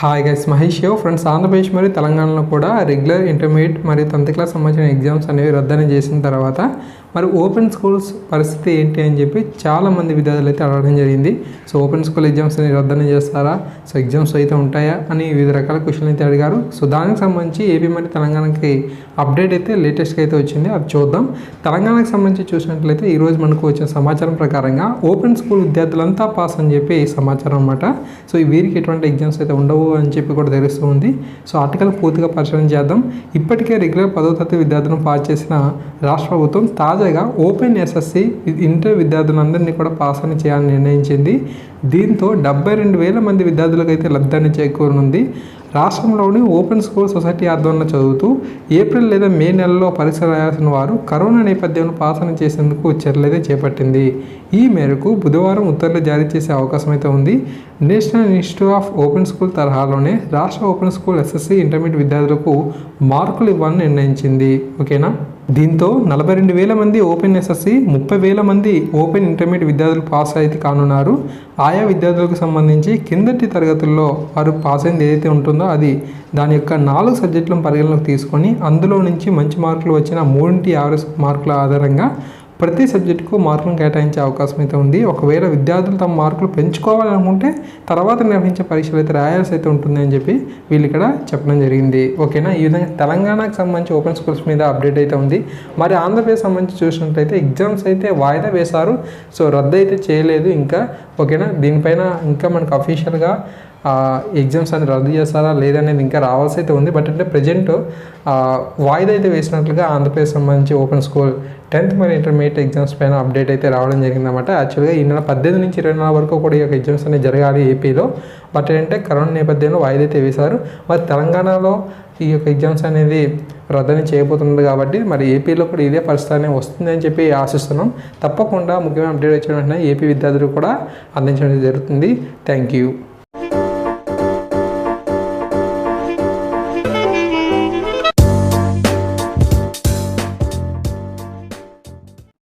Hi guys Mahesh యో friends Andhra Pradesh మరియు తెలంగాణలో కూడా రెగ్యులర్ ఇంటర్మీడియట్ మరియు టెన్త్ క్లాస్ సంబంధించిన ఎగ్జామ్స్ అనేవి రద్దని చేసిన తర్వాత మరి ఓపెన్ స్కూల్స్ పరిస్థితి ఏంటి అని చెప్పి చాలా మంది విద్యార్థులు అయితే అడగడం జరిగింది. సో ఓపెన్ స్కూల్ ఎగ్జామ్స్ అనేవి రద్దని చేస్తారా? సో ఎగ్జామ్స్ అయితే ఉంటాయా అని వివిధ రకాల క్వశ్చన్లు అయితే అడిగారు. సో దానికి సంబంధించి ఏపీ మరియు తెలంగాణకి అప్డేట్ అయితే లేటెస్ట్గా అయితే వచ్చింది. అది చూద్దాం. తెలంగాణకు సంబంధించి చూసినట్లయితే ఈరోజు మనకు వచ్చిన సమాచారం ప్రకారంగా ఓపెన్ స్కూల్ విద్యార్థులంతా పాస్ అని చెప్పి సమాచారం అనమాట సో వీరికి ఎటువంటి ఎగ్జామ్స్ అయితే ఉండవు. అని చెప్పి కూడా తెలుస్తూ ఉంది. సో ఆర్టికల్ పూర్తిగా పరిశీలన చేద్దాం. ఇప్పటికే రెగ్యులర్ పదో తరగతి విద్యార్థులను పాస్ చేసిన రాష్ట్ర ప్రభుత్వం తాజాగా ఓపెన్ ఎస్ఎస్సి ఇంటర్ విద్యార్థులందరినీ కూడా పాస్ అని చేయాలని నిర్ణయించింది. దీంతో డెబ్బై రెండు వేల మంది విద్యార్థులకు అయితే లబ్ధాన్ని చేకూరనుంది. రాష్ట్రంలోని ఓపెన్ స్కూల్ సొసైటీ ఆధ్వర్యంలో చదువుతూ ఏప్రిల్ లేదా మే నెలలో పరీక్ష రాయాల్సిన వారు కరోనా నేపథ్యంలో పాసన చేసేందుకు చర్యలు అయితే చేపట్టింది. ఈ మేరకు బుధవారం ఉత్తర్వులు జారీ చేసే అవకాశం అయితే ఉంది. National institute of open school తరహాలోనే రాష్ట్ర ఓపెన్ స్కూల్ ఎస్ఎస్సి ఇంటర్మీడియట్ విద్యార్థులకు మార్కులు ఇవ్వాలని నిర్ణయించింది. ఓకేనా? దీంతో నలభై రెండు వేల మంది ఓపెన్ ఎస్ఎస్సి ముప్పై వేల మంది ఓపెన్ ఇంటర్మీడియట్ విద్యార్థులు పాస్ అయితే కానున్నారు. ఆయా విద్యార్థులకు సంబంధించి కిందటి తరగతుల్లో వారు పాస్ అయింది ఏదైతే ఉంటుందో అది దాని యొక్క నాలుగు సబ్జెక్టులను పరిగణలోకి తీసుకొని అందులో నుంచి మంచి మార్కులు వచ్చిన మూడింటి యావరేజ్ మార్కుల ఆధారంగా ప్రతి సబ్జెక్టుకు మార్కులను కేటాయించే అవకాశం అయితే ఉంది. ఒకవేళ విద్యార్థులు తమ మార్కులు పెంచుకోవాలనుకుంటే తర్వాత నిర్వహించే పరీక్షలు అయితే రాయాల్సి అయితే ఉంటుంది అని చెప్పి వీళ్ళు ఇక్కడ చెప్పడం జరిగింది. ఓకేనా? ఈ విధంగా తెలంగాణకు సంబంధించి ఓపెన్ స్కూల్స్ మీద అప్డేట్ అయితే ఉంది. మరి ఆంధ్రప్రదేశ్ సంబంధించి చూసినట్లయితే ఎగ్జామ్స్ అయితే వాయిదా వేశారు. సో రద్దు అయితే చేయలేదు ఇంకా. ఓకేనా? దీనిపైన ఇంకా మనకు అఫీషియల్గా ఎగ్జామ్స్ అనేది రద్దు చేస్తారా లేదనేది ఇంకా రావాల్సి అయితే ఉంది. బట్ అంటే ప్రజెంట్ వాయిదా అయితే వేసినట్లుగా ఆంధ్రప్రదేశ్ సంబంధించి ఓపెన్ స్కూల్ టెన్త్ మరియు ఇంటర్మీడియట్ ఎగ్జామ్స్ పైన అప్డేట్ అయితే రావడం జరిగిందన్నమాట. యాక్చువల్గా ఈ నెల పద్దెనిమిది నుంచి ఇరవై నాలుగు వరకు కూడా ఈ యొక్క ఎగ్జామ్స్ అనేవి జరగాలి ఏపీలో బట్ ఏంటంటే కరోనా నేపథ్యంలో వాయిదా అయితే వేశారు. మరి తెలంగాణలో ఈ యొక్క ఎగ్జామ్స్ అనేది రద్దని చేయబోతుంది కాబట్టి మరి ఏపీలో కూడా ఇదే పరిస్థితి వస్తుందని వస్తుంది అని చెప్పి ఆశిస్తున్నాం. తప్పకుండా ముఖ్యమైన అప్డేట్ వచ్చిన వెంటనే ఏపీ విద్యార్థులు కూడా అందించడం జరుగుతుంది. Thank you